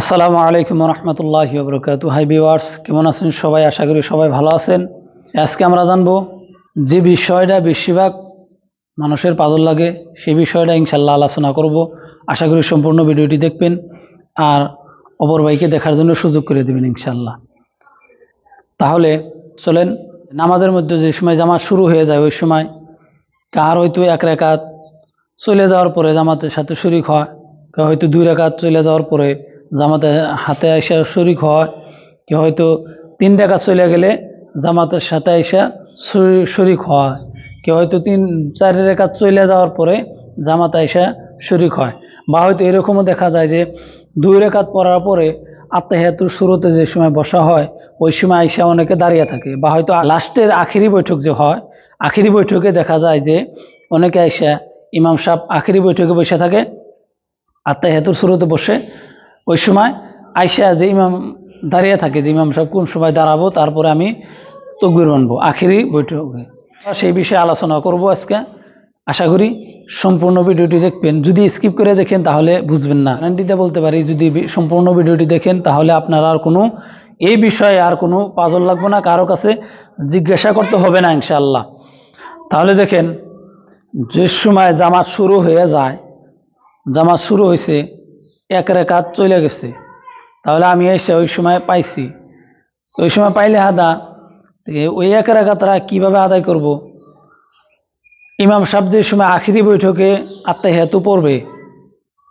আসসালামু আলাইকুম রহমতুল্লাহ বরকাত হাই ভিওয়ার্স কেমন আছেন সবাই? আশা করি সবাই ভালো আছেন। আজকে আমরা জানব যে বিষয়টা বেশিরভাগ মানুষের পাজল লাগে সেই বিষয়টা ইনশাল্লাহ আলোচনা করব। আশা করি সম্পূর্ণ ভিডিওটি দেখবেন আর অপর ভাইকে দেখার জন্য সুযোগ করে দেবেন ইনশাল্লাহ তাহলে চলেন, নামাজের মধ্যে যে সময় জামাত শুরু হয়ে যায়, ওই সময় কার হয়তো এক রেখাত চলে যাওয়ার পরে জামাতের সাথে শরিক হয় হয়তো দুই রেখাত চলে যাওয়ার পরে জামাতের হাতে আইসা শরিক হয়। কেউ হয়তো তিন রেখা চলে গেলে জামাতের সাথে আইসা শরি- শরিক হয়। কেউ হয়তো তিন, চার রেখা চলে যাওয়ার পরে জামাতে এসে শরিক হয়। বা হয়তো এরকমও দেখা যায় যে দুই রেখাত পড়ার পরে আত্মাহিয়াতুর শুরুতে যে সময় বসা হয়, ওই সময় আইসা অনেকে দাঁড়িয়ে থাকে। বা হয়তো লাস্টের আখিরি বৈঠক যে হয়, আখিরি বৈঠকে দেখা যায় যে অনেকে আইসা ইমাম সাহেব আখিরি বৈঠকে বসে থাকে, আত্মাহিয়াতুর শুরুতে বসে ওই সময় আইসা যে ইমাম দাঁড়িয়ে থাকে, যে ইমাম সাহেব কোন সময় দাঁড়াবো, তারপরে আমি তকবির বানবো আখিরি বৈঠকে সেই বিষয়ে আলোচনা করব আজকে। আশা করি সম্পূর্ণ ভিডিওটি দেখবেন। যদি স্কিপ করে দেখেন, তাহলে বুঝবেন না। গ্যারান্টিতে বলতে পারি, যদি সম্পূর্ণ ভিডিওটি দেখেন, তাহলে আপনার আর কোনো এই বিষয়ে আর কোনো পাজল লাগবে না, কারও কাছে জিজ্ঞাসা করতে হবে না ইনশাল্লাহ তাহলে দেখেন, যে সময় জামাত শুরু হয়ে যায়, জামাত শুরু হয়েছে এক রেখাত চলে গেছে। তাহলে আমি এসে ওই সময় পাইছি। ওই সময় পাইলে আদা ওই এক রেখাতরা কীভাবে আদায় করব। ইমাম সাহেব যে সময় আখিরি বৈঠকে আত্মাহেতু পড়বে,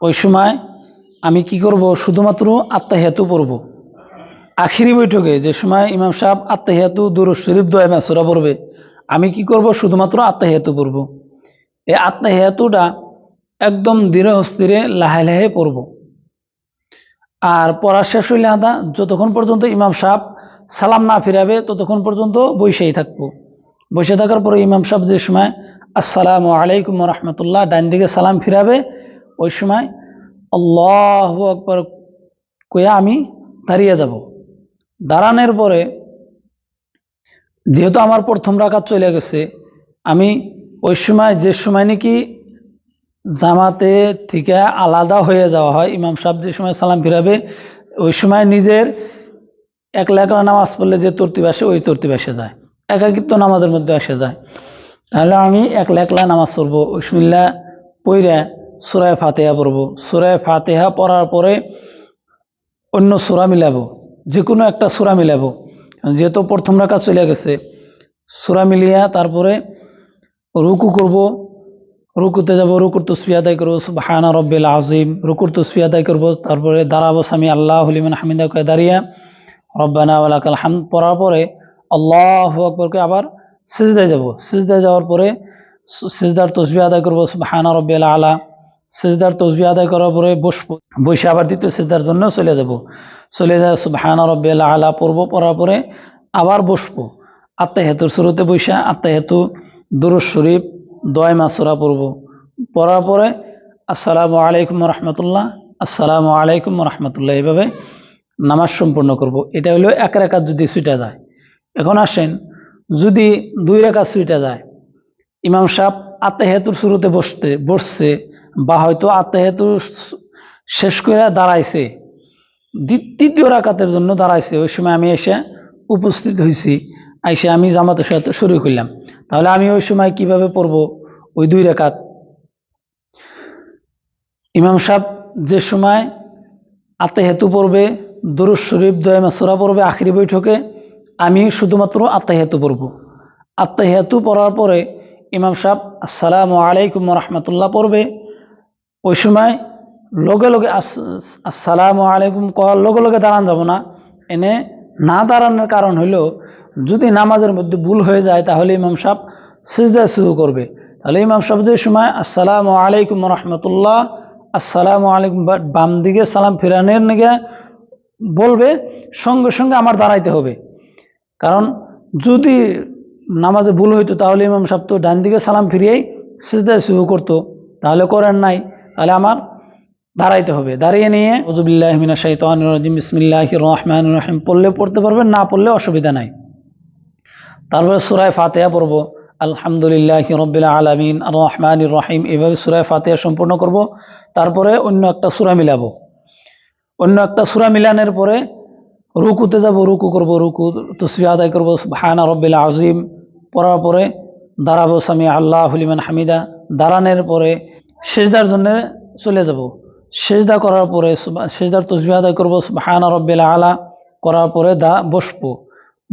ওই সময় আমি কি করব? শুধুমাত্র আত্মাহেতু পড়ব। আখিরি বৈঠকে যে সময় ইমাম সাহেব আত্মাহেতু দুর শরীফ, দোয়া মাসুরা পড়বে, আমি কি করব? শুধুমাত্র আত্মাহেতু পড়ব। এই আত্মাহেতুটা একদম ধীরে হস্তিরে লাহে লাহে পড়ব। আর পড়া শেষ হইলে আদা, যতক্ষণ পর্যন্ত ইমাম সাহেব সালাম না ফিরাবে, ততক্ষণ পর্যন্ত বৈশাই থাকব। বসে থাকার পরে ইমাম সাহেব যে সময় আসসালামু আলাইকুম রহমতুল্লাহ ডান দিকে সালাম ফিরাবে, ওই সময় আল্লাহ আকবর কয়া আমি দাঁড়িয়ে যাব। দাঁড়ানোর পরে যেহেতু আমার প্রথম রাকাত চলে গেছে, আমি ওই সময় যে সময় নাকি জামাতে থেকে আলাদা হয়ে যাওয়া হয়। ইমাম সাহেব যে সময় সালাম ফিরাবে, ওই সময় নিজের একলা একলা নামাজ পড়লে যে তর্তিব আসে, ওই তর্তিব এসে যায়। একাকিত্ব নামাজের মধ্যে এসে যায়। তাহলে আমি একলা একলা নামাজ পড়ব। উসমিল্লা পইরা সুরায় ফাতেহা পড়ব। সুরায় ফাতেহা পড়ার পরে অন্য সুরা মিলাবো। যে কোনো একটা সুরা মিলাবো। যেহেতু প্রথম রাখা চলে গেছে, সুরা মিলিয়া তারপরে রুকু করব। রুকুতে যাব, রুকুর তসফি আদায় করব, সুবহানা রব্বিল আজিম রুকুর তসফি আদায় করব, তারপরে দাঁড়াবো স্বামী আল্লাহ হলিমান হামিদা কয়ে দাঁড়িয়ে। রব্বানা ওয়ালাকাল হাম পড়ার পরে আল্লাহ আকবরকে আবার সিজদায় যাব। সিজদায় যাওয়ার পরে সিজদার তসবি আদায় করব, সুবহানা রব্বিল আলা। সিজদার তসবি আদায় করার পরে বসবো বসে আবার দ্বিতীয় সিজদার জন্য চলে যাব। চলে যায় সুবহানা রব্বিল আলা পড়ব, পড়ার পরে আবার বসবো। আত্মা হেতুর শুরুতে বৈশা আত্মা হেতু দুরুজ শরীফ দয় মাসুরা পড়ব। পড়ার পরে আসসালামু আলাইকুম রহমতুল্লাহ, আসসালামু আলাইকুম রহমতুল্লাহ। এইভাবে নামাজ সম্পূর্ণ করব। এটা হলো এক রেখাত যদি সুইটা যায়। এখন আসেন, যদি দুই রেখা সুইটা যায়, ইমাম সাহেব আত্মাহেতুর শুরুতে বসতে, বসছে বা হয়তো আত্মাহেতু শেষ করে দাঁড়াইছে তৃতীয় রাকাতের জন্য দাঁড়াইছে, ওই সময় আমি এসে উপস্থিত হয়েছি আইসে আমি জামাতের সাথে শুরু করলাম। তাহলে আমি ওই সময় কীভাবে পড়ব? ওই দুই রেখাত। ইমাম সাহেব যে সময় আত্মাহেতু পড়বে দুরুজ শরীফ দয়ামা সুরা পড়বে, আখরি বৈঠকে, আমি শুধুমাত্র আত্মাহেতু পড়ব। আত্মাহেতু পড়ার পরে ইমাম সাহেব, আসসালামু আলাইকুম রহমতুল্লাহ পড়বে। ওই সময় লগে লগে আস- আসসালামু আলাইকুম করার লগে লগে দাঁড়ান যাব না। এনে না দাঁড়ানোর কারণ হইল যদি নামাজের মধ্যে ভুল হয়ে যায়, তাহলে ইমাম সাহেব সিজদা শুরু করবে। তাহলে ইমাম সাহেব যে সময় আসসালামু আলাইকুম রহমতুল্লাহ, আসসালামু আলাইকুম বাম দিকে সালাম ফিরানের নিগে বলবে, সঙ্গে সঙ্গে আমার দাঁড়াইতে হবে। কারণ যদি নামাজে ভুল হইতো, তাহলে ইমাম সাহেব তো ডান দিকে সালাম ফিরিয়েই সিজদায় শুরু করতো। তাহলে করেন নাই, তাহলে আমার দাঁড়াইতে হবে। দাঁড়িয়ে নিয়ে ওজুবিল্লাহ মিনা শাহিতান রাজিম বিসমিল্লাহ রহমান রহিম, পড়লে পড়তে পারবেন, না পড়লে অসুবিধা নাই। তারপরে সুরায় ফাতেহা পড়ব। আলহামদুলিল্লাহ রব্বিল আলমিন রহমান রহিম, এভাবে সুরায় ফাতেহা সম্পূর্ণ করব। তারপরে অন্য একটা সুরা মিলাবো। অন্য একটা সুরা মিলানের পরে রুকুতে যাব, রুকু করব, রুকু তসবি আদায় করব হায়না রব্বিল আজিম পড়ার পরে দাঁড়াবো, সামি আল্লাহ হলিমান হামিদা। দাঁড়ানোর পরে সেজদার জন্য চলে যাব। সেজদা করার পরে সেজদার তসবি আদায় করব হায়না রব্বিল আলা। করার পরে দা, বসবো।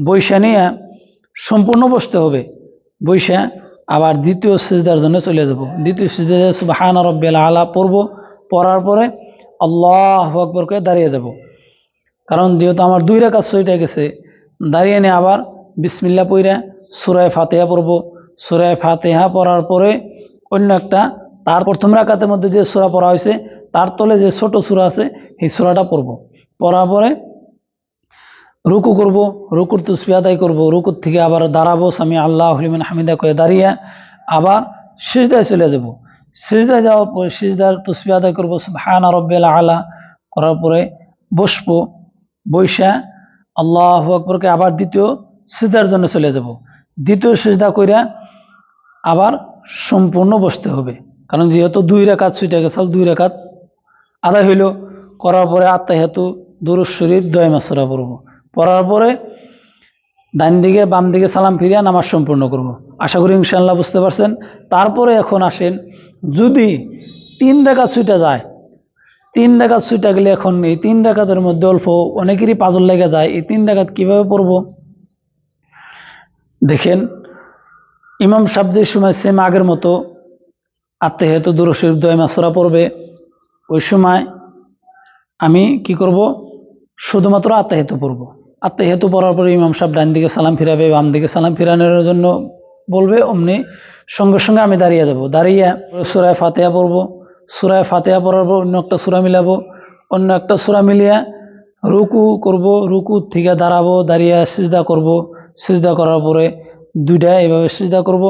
বৈশা নিয়ে সম্পূর্ণ বসতে হবে। বৈশা আবার দ্বিতীয় সিজদার জন্য চলে যাব। দ্বিতীয় সিজদা সুবাহান রব্বিল আলা পড়ব, পড়ার পরে আল্লাহ আকবর করে দাঁড়িয়ে যাব। কারণ যেহেতু আমার দুই রেখা সইটা গেছে, দাঁড়িয়ে নিয়ে আবার বিসমিল্লা পইরা সুরায় ফাতেহা পড়ব। সুরায় ফাতেহা পড়ার পরে অন্য একটা, তার প্রথম রাকাতের মধ্যে যে সুরা পড়া হয়েছে, তার তলে যে ছোট সুরা আছে, সেই সুরাটা পড়ব। পড়ার পরে রুকু করব, রুকুর তুসবি আদায় করব, রুকুর থেকে আবার দাঁড়াবো, স্বামী আল্লাহ হলিমান হামিদা করে দাঁড়িয়ে আবার সিজদায় চলে যাব। সিজদায় যাওয়ার পরে সিজদার তুসবি আদায় করব হানা রব্বেল আলা করার পরে বসবো বৈশা আল্লাহ আকবরকে আবার দ্বিতীয় সিজদার জন্য চলে যাব। দ্বিতীয় সিজদা কইরা আবার সম্পূর্ণ বসতে হবে। কারণ যেহেতু দুই রেখাত ছুটে গেছে দুই রেখাত আদায় হইল। করার পরে আত্মা হেতু দুরুজ শরীফ দয় মাসরা পড়ব। পড়ার পরে ডান দিকে, বাম দিকে সালাম ফিরিয়া নামাজ সম্পূর্ণ করব। আশা করি ইনশাল্লাহ বুঝতে পারছেন। তারপরে এখন আসেন, যদি তিন রেখা ছুটে যায়, তিন ডাকাত ছুটে গেলে এখন এই তিন ডাকাতের মধ্যে অল্প অনেকেরই পাজল লেগে যায়, এই তিন ডাকাত কীভাবে পড়ব? দেখেন, ইমাম যে সময় সেম আগের মতো আত্মে হেতু দুরশির দয় মাসরা পড়বে, ওই সময় আমি কি করব? শুধুমাত্র আত্মা হেতু পড়ব। আত্মা হেতু পড়ার পরে ইমাম সাহেব ডান দিকে সালাম ফিরাবে, বাম দিকে সালাম ফিরানোর জন্য বলবে, অমনি সঙ্গে সঙ্গে আমি দাঁড়িয়ে যাব। দাঁড়িয়ে সুরায় ফাতেহা পড়ব। সুরায় ফাতেহা পড়ার পর অন্য একটা সুরা মিলাবো। অন্য একটা সুরা মিলিয়ে রুকু করব, রুকু থেকে দাঁড়াবো, দাঁড়িয়ে সিজদা করব। সিজদা করার পরে দুইটা এভাবে সিজদা করব।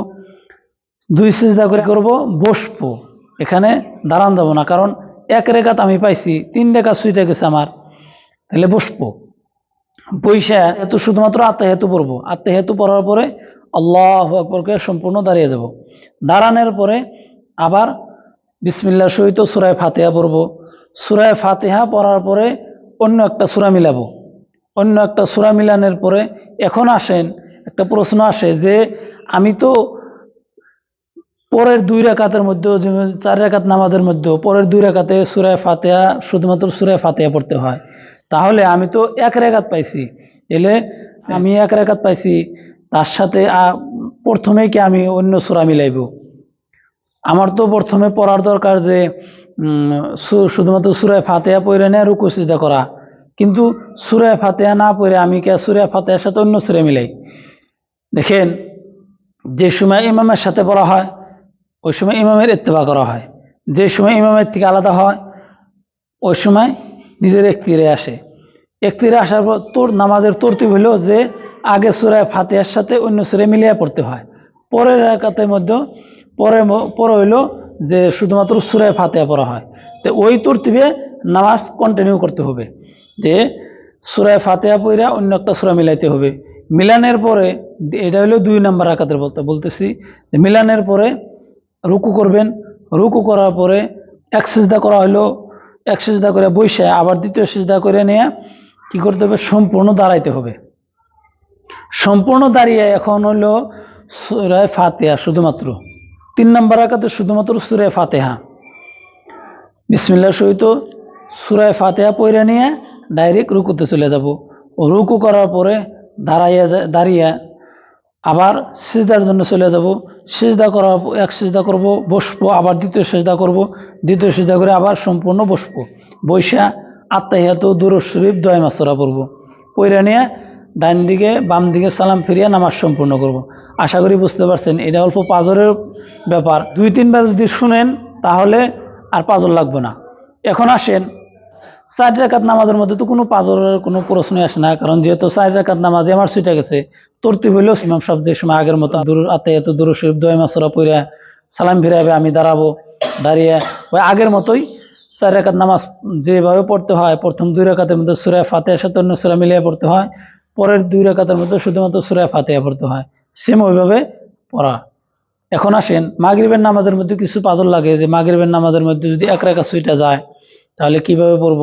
দুই সিজদা করে করব, বসবো। এখানে দাঁড়ান যাব না, কারণ এক রেখাত আমি পাইছি, তিন রেখা সুইটা গেছে আমার। তাহলে বসবো। পয়সা হেতু শুধুমাত্র আত্মা হেতু পড়ব। আত্মা হেতু পড়ার পরে আল্লাহ আকবরকে সম্পূর্ণ দাঁড়িয়ে যাব দাঁড়ানোর পরে আবার বিসমিল্লা সহিত সুরায় ফাতেহা পড়ব। সুরায় ফাতেহা পড়ার পরে অন্য একটা সুরা মিলাবো। অন্য একটা সুরা মিলানের পরে এখন আসেন, একটা প্রশ্ন আসে যে, আমি তো পরের দুই রেখাতের যেমন চার রেখাত নামাজের মধ্যেও, পরের দুই রেখাতে সুরায় ফাতেহা, শুধুমাত্র সুরায় ফাতেহা পড়তে হয়। তাহলে আমি তো এক রেখাত পাইছি। এলে আমি এক রেখাত পাইছি, তার সাথে প্রথমেই কি আমি অন্য সুরা মিলাইব? আমার তো প্রথমে পড়ার দরকার যে শুধুমাত্র সুরায় ফাতেহা পড়ে নেয় রুকু, সিজদা করা। কিন্তু সুরায় ফাতেহা না পড়ে আমি কে সুরায় ফাতেহার সাথে অন্য সুরে মিলাই? দেখেন, যে সময় ইমামের সাথে পড়া হয়, ওই সময় ইমামের ইত্তেবা করা হয়। যে সময় ইমামের থেকে আলাদা হয়, ওই সময় নিজের একতিরে আসে। একতিরে আসার পর তোর নামাজের তরতিব হলো যে, আগে সুরায় ফাতেহার সাথে অন্য সুরে মিলিয়ে পড়তে হয়। পরের একাতের মধ্যে পরে পরে হইল যে শুধুমাত্র সুরায় ফাতেহা পড়া হয়। তো ওই তরতিবে নামাজ কন্টিনিউ করতে হবে। যে সুরায় ফাতেহা পইরা অন্য একটা সুরা মিলাইতে হবে। মিলানের পরে এটা হলো দুই নম্বর আকাতের বলতে, বলতেছি মিলানের পরে রুকু করবেন। রুকু করার পরে এক সিজদা করা হলো এক সিজদা করে বসে আবার দ্বিতীয় সিজদা করে নিয়ে কি করতে হবে? সম্পূর্ণ দাঁড়াইতে হবে। সম্পূর্ণ দাঁড়িয়ে এখন হলো সুরায় ফাতেহা শুধুমাত্র। তিন নম্বর আকাতে শুধুমাত্র সুরায় ফাতেহা। বিসমিল্লা সহিত সুরায় ফাতেহা পইরা নিয়ে ডাইরেক্ট রুকুতে চলে যাব। রুকু করার পরে দাঁড়াইয়া দাঁড়িয়ে আবার সিজদার জন্য চলে যাব। সিজদা করার এক সিজদা করব, বসবো, আবার দ্বিতীয় সিজদা করব, দ্বিতীয় সিজদা করে আবার সম্পূর্ণ বসবো। বৈশা, আত্মাহিয়াত দুরুদ শরীফ দয় মাসরা পড়ব। পইরা নিয়ে ডান দিকে, বাম দিকে সালাম ফিরিয়ে নামাজ সম্পূর্ণ করব। আশা করি বুঝতে পারছেন, এটা অল্প পাজরের ব্যাপার। দুই তিনবার যদি শুনেন, তাহলে আর পাজর লাগবে না। এখন আসেন চার রাকাত নামাজের মধ্যে তো কোনো পাজরের কোনো প্রশ্নই আসে না, কারণ যেহেতু চার রাকাত নামাজ আমার ছুটে গেছে, তরতিব হইলেও ইমাম সাহেব যে সময় আগের মতো দূর আতে এত দূর শরীফ দয় মাসরা পইরা সালাম ফিরাবে আমি দাঁড়াবো, দাঁড়িয়ে, ওই আগের মতোই চার রাকাত নামাজ যেভাবে পড়তে হয়, প্রথম দুই রাকাতের মধ্যে সুরায় ফাতেহার সাথে অন্য সুরা মিলিয়ে পড়তে হয়, পরের দুই রাকাতের মধ্যে শুধুমাত্র সুরায় ফাতেহা পড়তে হয় সেম ওইভাবে পড়া। এখন আসেন, মাগরিবের নামাজের মধ্যে কিছু পাজল লাগে, যে মাগরিবের নামাজের মধ্যে যদি এক রাকাত সুইটা যায় তাহলে কীভাবে পড়ব?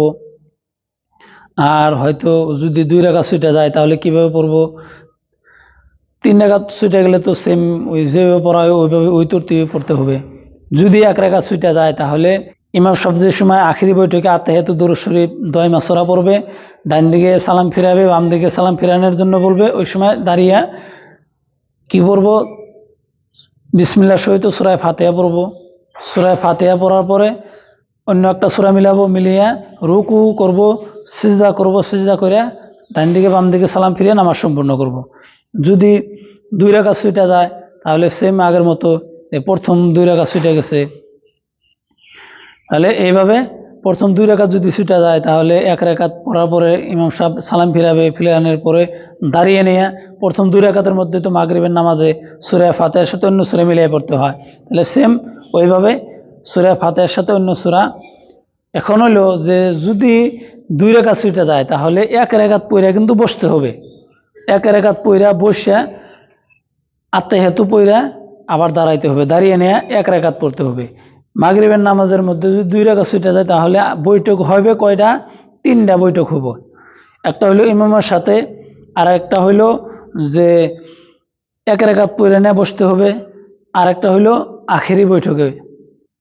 আর হয়তো যদি দুই রাকাত ছুটে যায়, তাহলে কীভাবে পড়ব? তিন রাকাত ছুটে গেলে তো সেম ওই যেভাবে পড়া হয়, ওইভাবে ওই তরতিবে পড়তে হবে। যদি এক রাকাত ছুটে যায়, তাহলে ইমাম যে সময় আখিরি বৈঠকে আত্মাহেতু দরুদ শরীফ দয় মাসরা পড়বে, ডান দিকে সালাম ফিরাবে, বাম দিকে সালাম ফিরানোর জন্য বলবে, ওই সময় দাঁড়িয়ে কি পড়ব? বিসমিল্লা সহিত সুরায় ফাতেহা পড়ব। সুরায় ফাতেহা পড়ার পরে অন্য একটা সুরা মিলাবো, মিলিয়ে রুকু করব, সিজদা করব, সিজদা করে ডান দিকে, বাম দিকে সালাম ফিরিয়ে নামাজ সম্পূর্ণ করব। যদি দুই রাখা সুইটা যায়, তাহলে সেম আগের মতো প্রথম দুই রাখা সুইটা গেছে তাহলে এইভাবে প্রথম দুই রেখাত যদি ছুটা যায়, তাহলে এক রেখাত পড়ার পরে ইমাম সাহেব সালাম ফিরাবে, ফিরানোর পরে দাঁড়িয়ে নিয়ে প্রথম দুই রেখাতের মধ্যে তো মাগরিবের নামাজে সুরে ফাতেহার সাথে অন্য সুরে মিলিয়ে পড়তে হয় তাহলে সেম ওইভাবে সুরে ফাতেহার সাথে অন্য সুরা। এখন হলো যে যদি দুই রেখা ছুটে যায়, তাহলে এক রেখাত পইরা কিন্তু বসতে হবে। এক রেখাত পইরা বসে আত্মাই হেতু পইরা আবার দাঁড়াইতে হবে, দাঁড়িয়ে নিয়ে এক রেখাত পড়তে হবে। মাগরিবের নামাজের মধ্যে যদি দুই রেখা ছুটে যায়, তাহলে বৈঠক হবে কয়টা? তিনটা বৈঠক হব। একটা হইল ইমামের সাথে আর একটা হইল যে এক রেখাত পইরা নিয়ে বসতে হবে আর একটা হইল আখেরি বৈঠকে।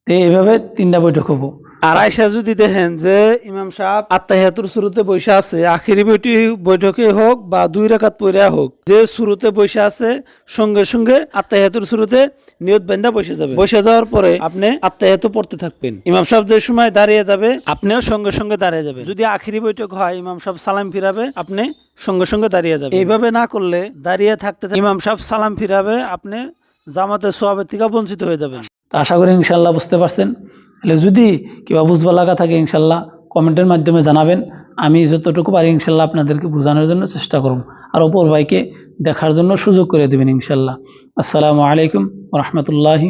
তো এইভাবে তিনটা বৈঠক হব। আর আয়সা যদি দেখেন যে ইমাম সাহেব আত্মাহিয়াতুর শুরুতে বৈশা আছে, আখেরি বৈঠি বৈঠকে হোক বা দুই রেখাত পইরা হোক, যে শুরুতে বৈশা আছে, সঙ্গে সঙ্গে আত্মাহিয়াতুর শুরুতে নিয়ত বেন্দা বসে যাবে। বসে যাওয়ার পরে আপনি আত্মাহিয়াতু পড়তে থাকবেন। ইমাম সাহেব যে সময় দাঁড়িয়ে যাবে, আপনিও সঙ্গে সঙ্গে দাঁড়িয়ে যাবে। যদি আখেরি বৈঠক হয়, ইমাম সাহেব সালাম ফিরাবে, আপনি সঙ্গে সঙ্গে দাঁড়িয়ে যাবে এইভাবে না করলে দাঁড়িয়ে থাকতে থাকতে ইমাম সাহেব সালাম ফিরাবে, আপনি জামাতে সোয়াবের থেকে বঞ্চিত হয়ে যাবেন। আশা করি ইনশাল্লাহ বুঝতে পারছেন। তাহলে যদি কিবা বুঝবা লাগা থাকে ইনশাল্লাহ কমেন্টের মাধ্যমে জানাবেন। আমি যতটুকু পারি ইনশাল্লাহ আপনাদেরকে বোঝানোর জন্য চেষ্টা করব। আর অপর ভাইকে দেখার জন্য সুযোগ করে দেবেন ইনশাল্লাহ আসসালামু আলাইকুম রহমতুল্লাহি